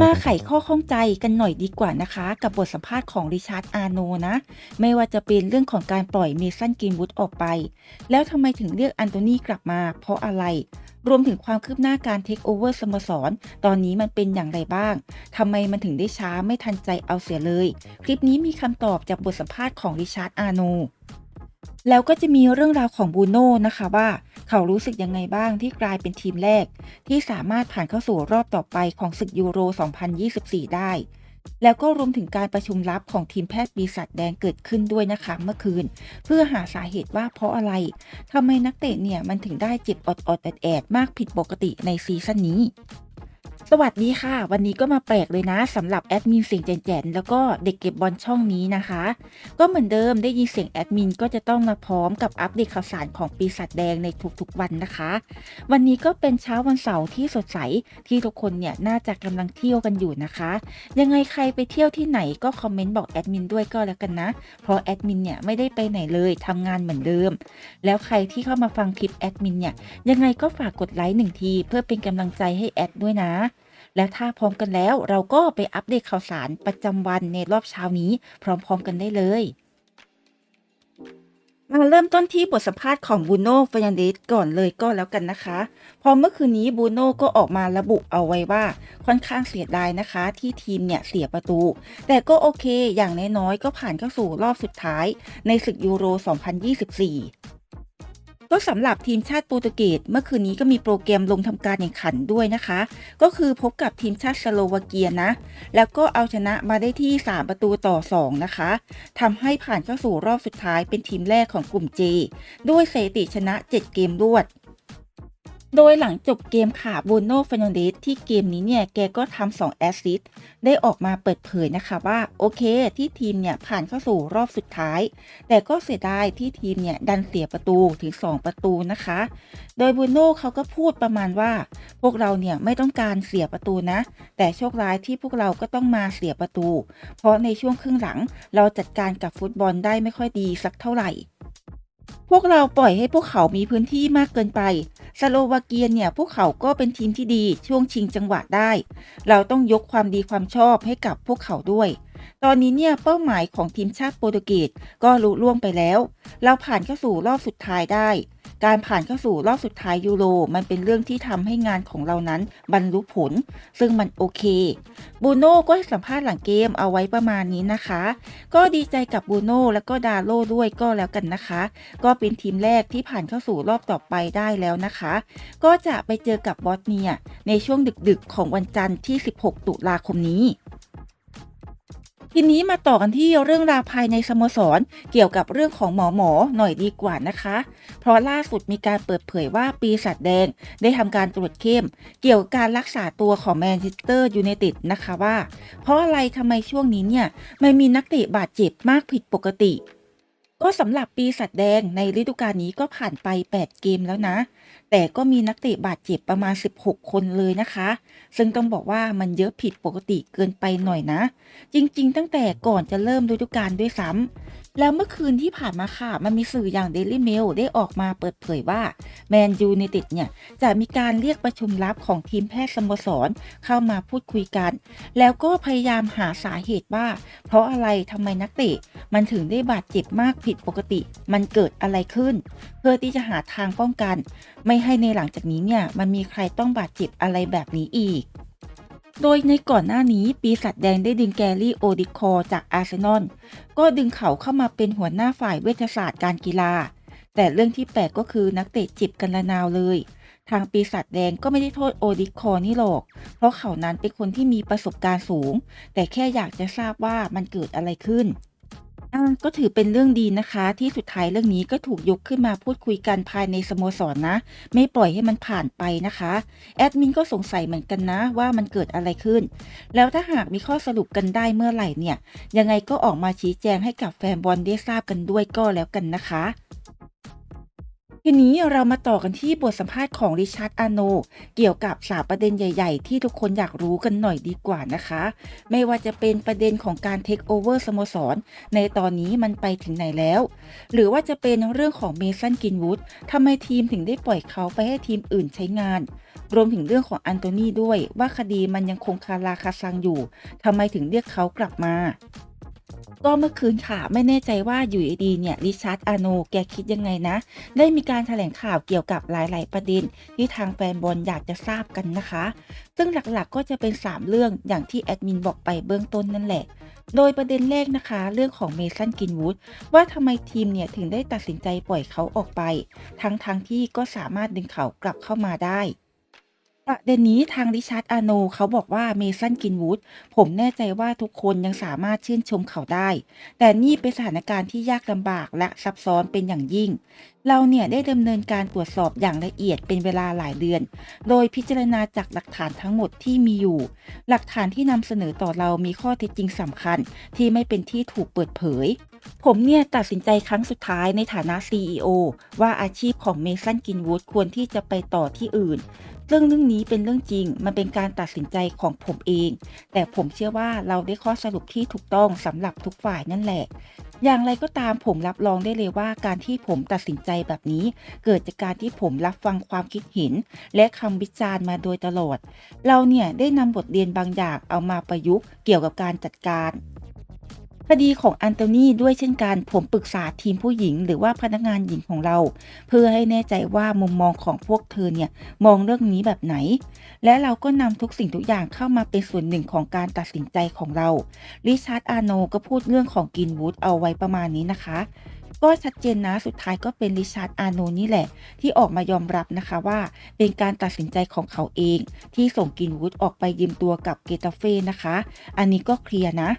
มาไขข้อข้องใจกันหน่อยดีกว่านะคะ กับบทสัมภาษณ์ของริชาร์ดอาร์โนนะ ไม่ว่าจะเป็นเรื่องของการปล่อยเมสันกรีนวูดออกไป แล้วทำไมถึงเรียกอันโตนีกลับมา เพราะอะไร รวมถึงความคืบหน้าการเทคโอเวอร์สโมสร ตอนนี้มันเป็นอย่างไรบ้างทำไมมันถึงได้ช้าไม่ทันใจเอาเสียเลย คลิปนี้มีคำตอบจากบทสัมภาษณ์ของริชาร์ดอาร์โนแล้วก็จะมีเรื่องราวของบูโน่นะคะว่า เขารู้สึกยังไงบ้างที่กลายเป็นทีมแรก ที่สามารถผ่านเข้าสู่รอบต่อไปของศึกยูโร 2024 ได้ แล้วก็รวมถึงการประชุมลับของทีมแพทย์ปีศาจแดงเกิดขึ้นด้วยนะคะเมื่อคืน เพื่อหาสาเหตุว่าเพราะอะไรทำไมนักเตะเนี่ยมันถึงได้เจ็บอดอดแอดแอดมากผิดปกติในซีซั่นนี้ สวัสดีค่ะ วันนี้ก็มาแปลกเลยนะสำหรับแอดมินเสียงแจนๆแล้วก็เด็กเก็บบอลช่องนี้นะคะ ก็เหมือนเดิมได้ยินเสียงแอดมินก็จะต้องมาพร้อมกับอัปเดตข่าวสารของปีศาจแดงในทุกๆวันนะคะ วันนี้ก็เป็นเช้าวันเสาร์ที่สดใสที่ทุกคนเนี่ยน่าจะกำลังเที่ยวกันอยู่นะคะ ยังไงใครไปเที่ยวที่ไหนก็คอมเมนต์บอกแอดมินด้วยก็แล้วกันนะเพราะแอดมินเนี่ยไม่ได้ไปไหนเลยทำงานเหมือนเดิม แล้วใครที่เข้ามาฟังคลิปแอดมินเนี่ยยังไงก็ฝากกดไลค์หนึ่งทีเพื่อเป็นกำลังใจให้แอดด้วยนะและถ้าพร้อมกันแล้วเราก็ไปอัปเดตข่าวสารประจำวันในรอบเช้านี้พร้อมๆกันได้เลยมาเริ่มต้นที่บทสัมภาษณ์ของบูโน่ฟยันเดสก่อนเลยก็แล้วกันนะคะ พอเมื่อคืนนี้บูโน่ก็ออกมาระบุเอาไว้ว่าค่อนข้างเสียดายนะคะ ที่ทีมเนี่ยเสียประตู แต่ก็โอเคอย่างน้อยๆก็ผ่านเข้าสู่รอบสุดท้าย ในศึกยูโร 2024 ก็สำหรับทีมชาติโปรตุเกสเมื่อคืนนี้ก็มีโปรแกรมลงทำการแข่งขันด้วยนะคะ ก็คือพบกับทีมชาติสโลวาเกียนะ แล้วก็เอาชนะมาได้ที่ 3 ประตูต่อ 2 นะคะทำให้ผ่านเข้าสู่รอบสุดท้ายเป็นทีมแรกของกลุ่ม J ด้วยสถิติชนะ 7 เกมรวด โดยหลังจบเกมค่ะบูโน่ฟ e น a นเดสที่เกมนี้เนี่ยแกก็ทำ2แอสซิสต์ได้ออกมาเปิดเผยนะคะว่า โอเคที่ทีมเนี่ยผ่านเข้าสู่รอบสุดท้าย แต่ก็เสียดายที่ทีมเนี่ยดันเสียประตูถึง 2 ประตูนะคะ โดยบูโน่เขาก็พูดประมาณว่า พวกเราเนี่ยไม่ต้องการเสียประตูนะ แต่โชคร้ายที่พวกเราก็ต้องมาเสียประตู เพราะในช่วงครึ่งหลังเราจัดการกับฟุตบอลได้ไม่ค่อยดีสักเท่าไหร่ พวกเราปล่อยให้พวกเขามีพื้นที่มากเกินไป สโลวาเกียเนี่ย พวกเขาก็เป็นทีมที่ดีช่วงชิงจังหวะได้ เราต้องยกความดีความชอบให้กับพวกเขาด้วย ตอนนี้เนี่ยเป้าหมายของทีมชาติโปรตุเกสก็ลุล่วงไปแล้ว เราผ่านเข้าสู่รอบสุดท้ายได้ การผ่านเข้าสู่รอบสุดท้ายยูโรมันเป็นเรื่องที่ทำให้งานของเรานั้นบรรลุผล ซึ่งมันโอเค บูโน่ก็ให้สัมภาษณ์หลังเกมเอาไว้ประมาณนี้นะคะ ก็ดีใจกับบูโน่แล้วก็ดาโลด้วยก็แล้วกันนะคะ ก็เป็นทีมแรกที่ผ่านเข้าสู่รอบต่อไปได้แล้วนะคะ ก็จะไปเจอกับบอสเนียในช่วงดึกๆของวันจันทร์ที่ 16 ตุลาคมนี้ ทีนี้มาต่อกันที่เรื่องราวภายในสโมสร เกี่ยวกับเรื่องของหมอหมอหน่อยดีกว่านะคะ เพราะล่าสุดมีการเปิดเผยว่าปีศาจแดง ได้ทำการตรวจเข้ม เกี่ยวกับการรักษาตัวของแมนเชสเตอร์ยูไนเต็ดนะคะว่า เพราะอะไรทำไมช่วงนี้เนี่ยไม่มีนักเตะบาดเจ็บมากผิดปกติ ก็สำหรับปีสัตว์แดงในฤดูกาลนี้ก็ผ่านไป 8 เกมแล้วนะ แต่ก็มีนักเตะบาดเจ็บประมาณ 16 คนเลยนะคะ ซึ่งต้องบอกว่ามันเยอะผิดปกติเกินไปหน่อยนะ จริงๆ ตั้งแต่ก่อนจะเริ่มฤดูกาลด้วยซ้ำ แล้วเมื่อคืนที่ผ่านมาค่ะ มันมีสื่ออย่าง Daily Mail ได้ออกมาเปิดเผยว่าแมนยูในติดเนี่ย จะมีการเรียกประชุมลับของทีมแพทย์สโมสรเข้ามาพูดคุยกัน แล้วก็พยายามหาสาเหตุว่า เพราะอะไรทำไมนักเตะ มันถึงได้บาดเจ็บมากผิดปกติ มันเกิดอะไรขึ้น เพื่อที่จะหาทางป้องกัน ไม่ให้ในหลังจากนี้เนี่ยมันมีใครต้องบาดเจ็บอะไรแบบนี้อีก โดยในก่อนหน้านี้ปีศาจแดงได้ดึงแกรี่โอดิคอจากอาร์เซนอลก็ดึงเขาเข้ามาเป็นหัวหน้าฝ่ายเวชศาสตร์การกีฬา แต่เรื่องที่แปลกก็คือนักเตะจิบกันละนาวเลย ทางปีศาจแดงก็ไม่ได้โทษโอดิคอร์นี่หรอก เพราะเขานั้นเป็นคนที่มีประสบการณ์สูง แต่แค่อยากจะทราบว่ามันเกิดอะไรขึ้น อ่าก็ถือเป็นเรื่องดีนะคะ ที่สุดท้ายเรื่องนี้ก็ถูกยกขึ้นมาพูดคุยกันภายในสโมสรนะ ไม่ปล่อยให้มันผ่านไปนะคะ แอดมินก็สงสัยเหมือนกันนะว่ามันเกิดอะไรขึ้น แล้วถ้าหากมีข้อสรุปกันได้เมื่อไหร่เนี่ย ยังไงก็ออกมาชี้แจงให้กับแฟนบอลได้ทราบกันด้วยก็แล้วกันนะคะ ทีนี้เรามาต่อกันที่บทสัมภาษณ์ของริชาร์ดอาโน เกี่ยวกับสาประเด็นใหญ่ ๆ ที่ทุกคนอยากรู้กันหน่อยดีกว่านะคะ ไม่ว่าจะเป็นประเด็นของการเทคโอเวอร์สโมสร ในตอนนี้มันไปถึงไหนแล้ว หรือว่าจะเป็นเรื่องของเมสันกินวูดทำไมทีมถึงได้ปล่อยเขาไปให้ทีมอื่นใช้งาน รวมถึงเรื่องของอันโตนีด้วยว่าคดีมันยังคงคาราคาซังอยู่ทำไมถึงเรียกเขากลับมา ก็เมื่อคืนค่ะ ไม่แน่ใจว่าอยู่ดีเนี่ยริชาร์ดอาโนแกคิดยังไงนะ ได้มีการแถลงข่าวเกี่ยวกับหลาย ๆ ประเด็น ที่ทางแฟนบอลอยากจะทราบกันนะคะ ซึ่งหลักๆก็จะเป็น 3 เรื่องอย่างที่แอดมินบอกไปเบื้องต้นนั่นแหละโดยประเด็นแรกนะคะเรื่องของเมสันกินวูดว่าทำไมทีมเนี่ยถึงได้ตัดสินใจปล่อยเขาออกไป ทั้งๆทที่ก็สามารถดึงเขากลับเข้ามาได้ ประเด็นนี้ทางริชาร์ดอาโนเขาบอกว่าเมสันกินวูดผมแน่ใจว่าทุกคนยังสามารถชื่นชมเขาได้ แต่นี่เป็นสถานการณ์ที่ยากลำบากและซับซ้อนเป็นอย่างยิ่ง เราเนี่ยได้ดำเนินการตรวจสอบอย่างละเอียดเป็นเวลาหลายเดือน โดยพิจารณาจากหลักฐานทั้งหมดที่มีอยู่ หลักฐานที่นำเสนอต่อเรามีข้อเท็จจริงสำคัญ ที่ไม่เป็นที่ถูกเปิดเผยผมเนี่ยตัดสินใจครั้งสุดท้ายในฐานะ CEO ว่าอาชีพของเมสันกินวูดควรที่จะไปต่อที่อื่น เรื่องเรื่องนี้เป็นเรื่องจริง มันเป็นการตัดสินใจของผมเอง แต่ผมเชื่อว่าเราได้ข้อสรุปที่ถูกต้องสำหรับทุกฝ่ายนั่นแหละ อย่างไรก็ตามผมรับรองได้เลยว่าการที่ผมตัดสินใจแบบนี้ เกิดจากการที่ผมรับฟังความคิดเห็น และคำวิจารณ์มาโดยตลอด เราเนี่ยได้นำบทเรียนบางอย่างเอามาประยุกต์เกี่ยวกับการจัดการ คดีของอันโตนีด้วยเช่นกันผมปรึกษาทีมผู้หญิง หรือว่าพนักงานหญิงของเรา เพื่อให้แน่ใจว่ามุมมองของพวกเธอเนี่ยมองเรื่องนี้แบบไหน และเราก็นำทุกสิ่งทุกอย่างเข้ามาเป็นส่วนหนึ่งของการตัดสินใจของเราริชาร์ดอาโนก็พูดเรื่องของกินวูดเอาไว้ประมาณนี้นะคะก็ชัดเจนนะสุดท้ายก็เป็นริชาร์ดอาโนนี่แหละ ที่ออกมายอมรับนะคะว่าเป็นการตัดสินใจของเขาเอง ที่ส่งกินวูดออกไปยืมตัวกับเกตาเฟ่นะคะ อันนี้ก็เคลียร์นะ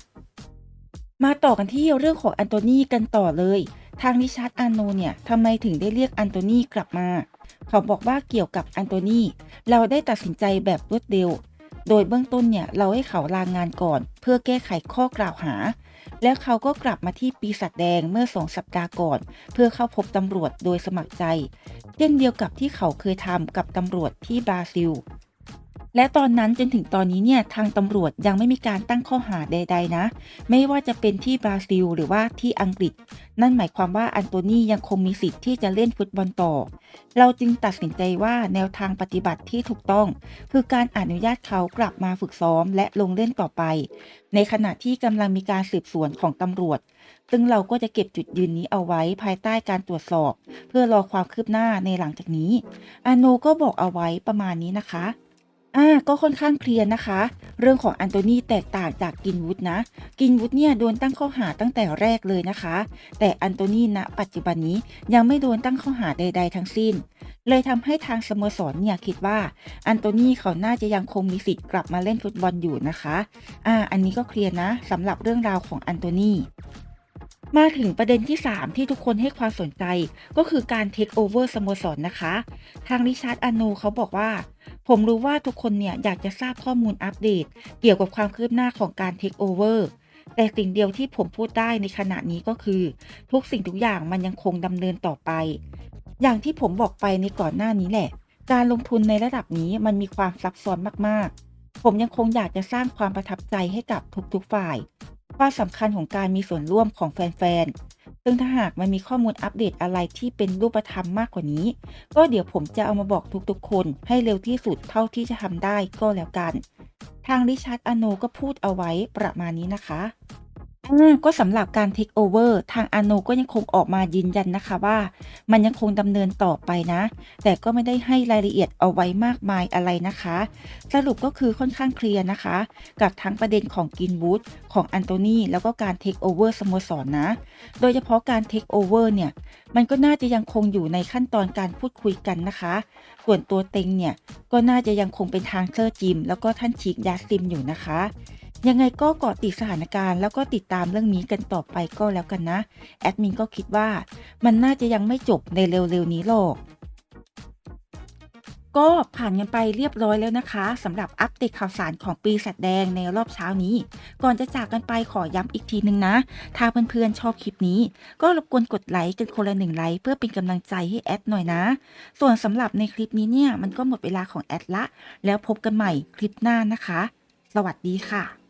มาต่อกันที่เรื่องของอันโตนีกันต่อเลย ทางริชาร์ดอาโนเนี่ยทำไมถึงได้เรียกอันโตนีกลับมาเขาบอกว่าเกี่ยวกับอันโตนีเราได้ตัดสินใจแบบรวดเร็ว โดยเบื้องต้นเนี่ยเราให้เขาลางงานก่อน เพื่อแก้ไขข้อกล่าวหา แล้วเขาก็กลับมาที่ปีศาจแดงเมื่อสองสัปดาห์ก่อน เพื่อเข้าพบตำรวจโดยสมัครใจเช่นเดียวกับที่เขาเคยทำกับตำรวจที่บราซิล และตอนนั้นจนถึงตอนนี้เนี่ยทางตำรวจยังไม่มีการตั้งข้อหาใด ๆ นะ ไม่ว่าจะเป็นที่บราซิล หรือว่าที่อังกฤษ นั่นหมายความว่าอันโตนียังคงมีสิทธิ์ที่จะเล่นฟุตบอลต่อ เราจึงตัดสินใจว่าแนวทางปฏิบัติที่ถูกต้อง คือการอนุญาตเขากลับมาฝึกซ้อมและลงเล่นต่อไป ในขณะที่กำลังมีการสืบสวนของตำรวจ ซึ่งเราก็จะเก็บจุดยืนนี้เอาไว้ภายใต้การตรวจสอบ เพื่อรอความคืบหน้าในหลังจากนี้อาโนก็บอกเอาไว้ประมาณนี้นะคะ อ่าก็ค่อนข้างเคลียร์นะคะ เรื่องของอันโตนีแตกต่างจากกินวูดนะ กินวูดเนี่ยโดนตั้งข้อหาตั้งแต่แรกเลยนะคะ แต่อันโตนีณปัจจุบันนี้ยังไม่โดนตั้งข้อหาใด ๆ ทั้งสิ้น เลยทำให้ทางสโมสรเนี่ยคิดว่า อันโตนีเขาน่าจะยังคงมีสิทธิ์กลับมาเล่นฟุตบอลอยู่นะคะ อ่า อันนี้ก็เคลียร์นะสำหรับเรื่องราวของอันโตนี มาถึงประเด็นที่ 3 ที่ทุกคนให้ความสนใจ ก็คือการเทคโอเวอร์สโมสรนนะคะ ทางริชาร์ดอาโนเขาบอกว่า ผมรู้ว่าทุกคนเนี่ยอยากจะทราบข้อมูลอัปเดต เกี่ยวกับความคืบหน้าของการเทคโอเวอร์แต่สิ่งเดียวที่ผมพูดได้ในขณะนี้ก็คือ ทุกสิ่งทุกอย่างมันยังคงดำเนินต่อไป อย่างที่ผมบอกไปในก่อนหน้านี้แหละ การลงทุนในระดับนี้มันมีความซับซ้อนมากๆ ผมยังคงอยากจะสร้างความประทับใจให้กับทุกๆฝ่าย ความสำคัญของการมีส่วนร่วมของแฟนๆ ซึ่งถ้าหากมันมีข้อมูลอัปเดตอะไรที่เป็นรูปธรรมมากกว่านี้ ก็เดี๋ยวผมจะเอามาบอกทุกๆ คนให้เร็วที่สุดเท่าที่จะทำได้ก็แล้วกัน ทางริชาร์ดอโนก็พูดเอาไว้ประมาณนี้นะคะ อ่าก็สำหรับการเทคโอเวอร์ทางอโนก็ยังคงออกมายืนยันนะคะว่า มันยังคงดำเนินต่อไปนะ แต่ก็ไม่ได้ให้รายละเอียดเอาไว้มากมายอะไรนะคะ สรุปก็คือค่อนข้างเคลียร์นะคะ กับทั้งประเด็นของกินวูดของอันโตนีแล้วก็การเทคโอเวอร์สโมสรนะ โดยเฉพาะการเทคโอเวอร์เนี่ย มันก็น่าจะยังคงอยู่ในขั้นตอนการพูดคุยกันนะคะ ส่วนตัวเต็งเนี่ยก็น่าจะยังคงเป็นทางเซอร์จิม แล้วก็ท่านชิกยาซิมอยู่นะคะ ยังไงก็เกาะติดสถานการณ์แล้วก็ติดตามเรื่องนี้กันต่อไปก็แล้วกันนะ แอดมินก็คิดว่ามันน่าจะยังไม่จบในเร็วๆนี้หรอก ก็ผ่านกันไปเรียบร้อยแล้วนะคะสำหรับอัปเดตข่าวสารของปีสัตว์แดงในรอบเช้านี้ ก่อนจะจากกันไปขอย้ำอีกทีนึงนะ ถ้าเพื่อนๆชอบคลิปนี้ ก็รบกวนกดไลค์กันคนละหนึ่งไลค์เพื่อเป็นกำลังใจให้แอดหน่อยนะ ส่วนสำหรับในคลิปนี้เนี่ยมันก็หมดเวลาของแอดละ แล้วพบกันใหม่คลิปหน้านะคะ สวัสดีค่ะ